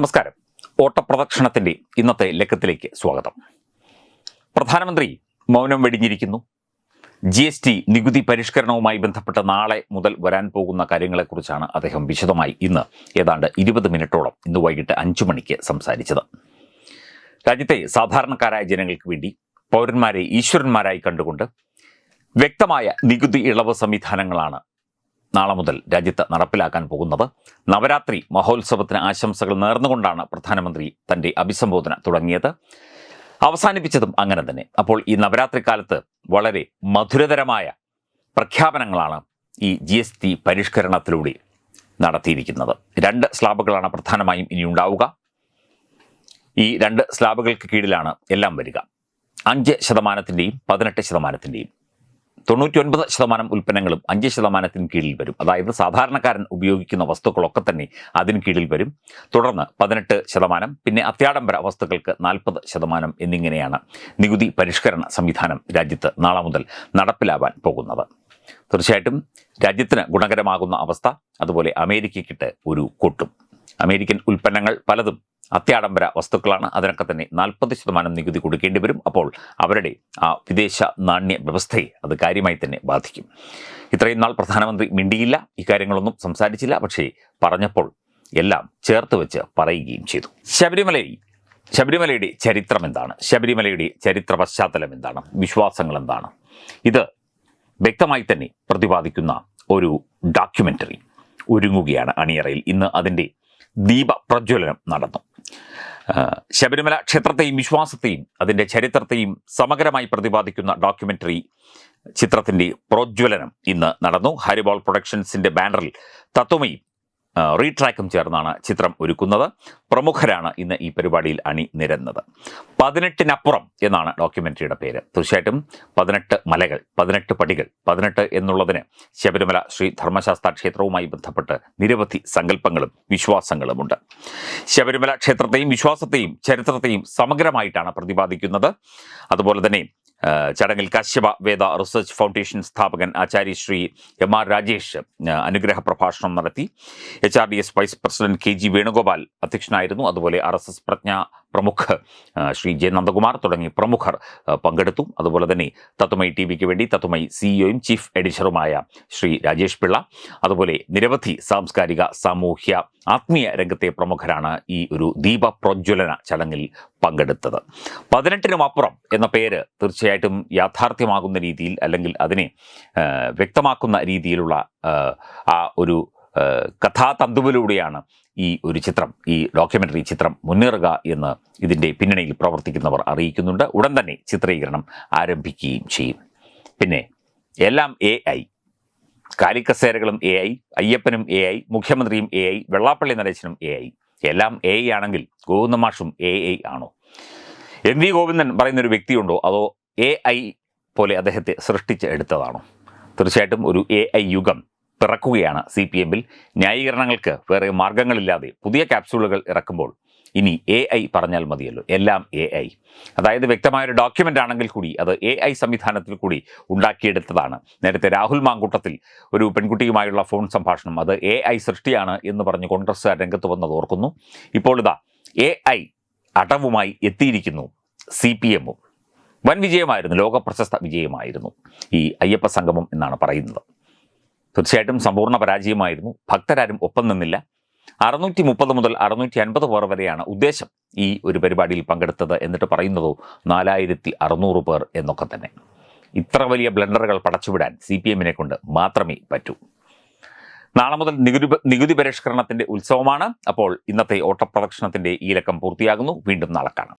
നമസ്കാരം. ഓട്ടപ്രദക്ഷിണത്തിന്റെ ഇന്നത്തെ ലക്കത്തിലേക്ക് സ്വാഗതം. പ്രധാനമന്ത്രി മൗനം വെടിഞ്ഞിരിക്കുന്നു. ജി എസ് ടി നികുതി പരിഷ്കരണവുമായി ബന്ധപ്പെട്ട് നാളെ മുതൽ വരാൻ പോകുന്ന കാര്യങ്ങളെക്കുറിച്ചാണ് അദ്ദേഹം വിശദമായി ഇന്ന് ഏതാണ്ട് ഇരുപത് മിനിറ്റോളം ഇന്ന് വൈകിട്ട് അഞ്ചു മണിക്ക് സംസാരിച്ചത്. രാജ്യത്തെ സാധാരണക്കാരായ ജനങ്ങൾക്ക് വേണ്ടി പൗരന്മാരെ ഈശ്വരന്മാരായി കണ്ടുകൊണ്ട് വ്യക്തമായ നികുതി ഇളവ് സംവിധാനങ്ങളാണ് നാളെ മുതൽ രാജ്യത്ത് നടപ്പിലാക്കാൻ പോകുന്നത്. നവരാത്രി മഹോത്സവത്തിന് ആശംസകൾ നേർന്നുകൊണ്ടാണ് പ്രധാനമന്ത്രി തന്റെ അഭിസംബോധന തുടങ്ങിയത്. അവസാനിപ്പിച്ചതും അങ്ങനെ തന്നെ. അപ്പോൾ ഈ നവരാത്രി കാലത്ത് വളരെ മധുരതരമായ പ്രഖ്യാപനങ്ങളാണ് ഈ ജി എസ് ടി പരിഷ്കരണത്തിലൂടെ നടത്തിയിരിക്കുന്നത്. രണ്ട് സ്ലാബുകളാണ് പ്രധാനമായും ഇനി ഉണ്ടാവുക. ഈ രണ്ട് സ്ലാബുകൾക്ക് കീഴിലാണ് എല്ലാം വരിക. അഞ്ച് ശതമാനത്തിന്റെയും പതിനെട്ട് ശതമാനത്തിന്റെയും തൊണ്ണൂറ്റി ഒൻപത് ശതമാനം ഉൽപ്പന്നങ്ങളും അഞ്ച് ശതമാനത്തിന് കീഴിൽ വരും. അതായത് സാധാരണക്കാരൻ ഉപയോഗിക്കുന്ന വസ്തുക്കളൊക്കെ തന്നെ അതിന് കീഴിൽ വരും. തുടർന്ന് പതിനെട്ട് ശതമാനം പിന്നെ അത്യാഡംബര വസ്തുക്കൾക്ക് നാൽപ്പത് ശതമാനം എന്നിങ്ങനെയാണ് നികുതി പരിഷ്കരണ സംവിധാനം രാജ്യത്ത് നാളെ മുതൽ നടപ്പിലാവാൻ പോകുന്നത്. തീർച്ചയായിട്ടും രാജ്യത്തിന് ഗുണകരമാകുന്ന അവസ്ഥ അതുപോലെ അമേരിക്കയ്ക്കിട്ട് ഒരു കൊട്ടും. അമേരിക്കൻ ഉൽപ്പന്നങ്ങൾ പലതും അത്യാഡംബര വസ്തുക്കളാണ്. അതിനൊക്കെ തന്നെ നാൽപ്പത് ശതമാനം നികുതി കൊടുക്കേണ്ടി വരും. അപ്പോൾ അവരുടെ ആ വിദേശ നാണ്യ വ്യവസ്ഥയെ അത് കാര്യമായി തന്നെ ബാധിക്കും. ഇത്രയും നാൾ പ്രധാനമന്ത്രി മിണ്ടിയില്ല. ഇക്കാര്യങ്ങളൊന്നും സംസാരിച്ചില്ല. പക്ഷേ പറഞ്ഞപ്പോൾ എല്ലാം ചേർത്ത് വെച്ച് പറയുകയും ചെയ്തു. ശബരിമലയിൽ ശബരിമലയുടെ ചരിത്രം എന്താണ്? ശബരിമലയുടെ ചരിത്ര പശ്ചാത്തലം എന്താണ്? വിശ്വാസങ്ങൾ എന്താണ്? ഇത് വ്യക്തമായി തന്നെ പ്രതിപാദിക്കുന്ന ഒരു ഡോക്യുമെന്ററി ഒരുങ്ങുകയാണ് അണിയറയിൽ. ഇന്ന് അതിന്റെ ദീപ പ്രജ്വലനം നടന്നു. ശബരിമല ക്ഷേത്രത്തെയും വിശ്വാസത്തെയും അതിന്റെ ചരിത്രത്തെയും സമഗ്രമായി പ്രതിപാദിക്കുന്ന ഡോക്യുമെന്ററി ചിത്രത്തിന്റെ പ്രോജ്വലനം ഇന്ന് നടന്നു. ഹരിബോൾ പ്രൊഡക്ഷൻസിന്റെ ബാനറിൽ തത്വമയി റീട്രാക്കും ചേർന്നാണ് ചിത്രം ഒരുക്കുന്നത്. പ്രമുഖരാണ് ഇന്ന് ഈ പരിപാടിയിൽ അണി നിരന്നത് പതിനെട്ടിനപ്പുറം എന്നാണ് ഡോക്യുമെന്ററിയുടെ പേര്. തീർച്ചയായിട്ടും പതിനെട്ട് മലകൾ പതിനെട്ട് പടികൾ പതിനെട്ട് എന്നുള്ളതിന് ശബരിമല ശ്രീ ധർമ്മശാസ്ത്ര ക്ഷേത്രവുമായി ബന്ധപ്പെട്ട് നിരവധി സങ്കല്പങ്ങളും വിശ്വാസങ്ങളുമുണ്ട്. ശബരിമല ക്ഷേത്രത്തെയും വിശ്വാസത്തെയും ചരിത്രത്തെയും സമഗ്രമായിട്ടാണ് പ്രതിപാദിക്കുന്നത്. അതുപോലെ തന്നെ ചടങ്ങിൽ കശ്യപ വേദ റിസർച്ച് ഫൗണ്ടേഷൻ സ്ഥാപകൻ ആചാര്യ ശ്രീ എം ആർ രാജേഷ് അനുഗ്രഹ പ്രഭാഷണം നടത്തി. H R D S vice president K G Venugopal അധ്യക്ഷനായിരുന്നു. അതുപോലെ R S S Prajna Pramukh Shri J Nandakumar തുടങ്ങി പ്രമുഖർ പങ്കെടുത്തു. അതുപോലെ തന്നെ തത്വമൈ ടി വിക്ക് വേണ്ടി തത്വമൈ സിഇഒയും ചീഫ് എഡിറ്ററുമായ ശ്രീ രാജേഷ് പിള്ള. അതുപോലെ നിരവധി സാംസ്കാരിക സാമൂഹ്യ ആത്മീയ രംഗത്തെ പ്രമുഖരാണ് ഈ ഒരു ദീപപ്രജ്വലന ചടങ്ങിൽ പങ്കെടുത്തത്. പതിനെട്ടിനും അപ്പുറം എന്ന പേര് തീർച്ചയായിട്ടും യാഥാർത്ഥ്യമാകുന്ന രീതിയിൽ അല്ലെങ്കിൽ അതിനെ വ്യക്തമാക്കുന്ന രീതിയിലുള്ള ആ, ഒരു കഥാതന്തുവിലൂടെയാണ് ഈ ഒരു ചിത്രം ഈ ഡോക്യുമെന്ററി ചിത്രം മുന്നേറുക എന്ന് ഇതിന്റെ പിന്നണിയിൽ പ്രവർത്തിക്കുന്നവർ അറിയിക്കുന്നുണ്ട്. ഉടൻ തന്നെ ചിത്രീകരണം ആരംഭിക്കുകയും ചെയ്യും. പിന്നെ എല്ലാം എ ഐ കാലിക്കസേരകളും എ ഐ അയ്യപ്പനും എ ഐ മുഖ്യമന്ത്രിയും എ ഐ വെള്ളാപ്പള്ളി നരേശനും എ ഐ എല്ലാം എ ഐ ആണെങ്കിൽ ഗോവിന്ദ മാഷും എ ഐ ആണോ? എം വി ഗോവിന്ദൻ പറയുന്നൊരു വ്യക്തിയുണ്ടോ? അതോ എ ഐ പോലെ അദ്ദേഹത്തെ സൃഷ്ടിച്ച് എടുത്തതാണോ? തീർച്ചയായിട്ടും ഒരു എ ഐ യുഗം പിറക്കുകയാണ് സി പി എമ്മിൽ. ന്യായീകരണങ്ങൾക്ക് വേറെ മാർഗങ്ങളില്ലാതെ പുതിയ ക്യാപ്സ്യൂളുകൾ ഇറക്കുമ്പോൾ ഇനി എ ഐ പറഞ്ഞാൽ മതിയല്ലോ. എല്ലാം എ ഐ. അതായത് വ്യക്തമായൊരു ഡോക്യുമെന്റ് ആണെങ്കിൽ കൂടി അത് എ ഐ സംവിധാനത്തിൽ കൂടി ഉണ്ടാക്കിയെടുത്തതാണ്. നേരത്തെ രാഹുൽ മാങ്കൂട്ടത്തിൽ ഒരു പെൺകുട്ടിയുമായുള്ള ഫോൺ സംഭാഷണം അത് എ ഐ സൃഷ്ടിയാണ് എന്ന് പറഞ്ഞ് കോൺഗ്രസ് രംഗത്ത് വന്നത് ഓർക്കുന്നു. ഇപ്പോൾ ഇതാ എ ഐ അടവുമായി എത്തിയിരിക്കുന്നു സി പി എമ്മും. വൻ വിജയമായിരുന്നു ലോക പ്രശസ്ത വിജയമായിരുന്നു ഈ അയ്യപ്പ സംഗമം എന്നാണ് പറയുന്നത്. തീർച്ചയായിട്ടും സമ്പൂർണ പരാജയമായിരുന്നു. ഭക്തരാരും ഒപ്പം നിന്നില്ല. അറുന്നൂറ്റി മുപ്പത് മുതൽ അറുന്നൂറ്റി അൻപത് പേർ വരെയാണ് ഉദ്ദേശം ഈ ഒരു പരിപാടിയിൽ പങ്കെടുത്തത് എന്നിട്ട് പറയുന്നതോ നാലായിരത്തി അറുന്നൂറ് പേർ എന്നൊക്കെ തന്നെ. ഇത്ര വലിയ ബ്ലണ്ടറുകൾ പടച്ചുവിടാൻ സി പി എമ്മിനെ കൊണ്ട് മാത്രമേ പറ്റൂ. നാളെ മുതൽ നികുതി നികുതി പരിഷ്കരണത്തിന്റെ ഉത്സവമാണ്. അപ്പോൾ ഇന്നത്തെ ഓട്ടപ്രദക്ഷിണത്തിന്റെ ഈ ലക്കം പൂർത്തിയാകുന്നു. വീണ്ടും നാളെ കാണാം.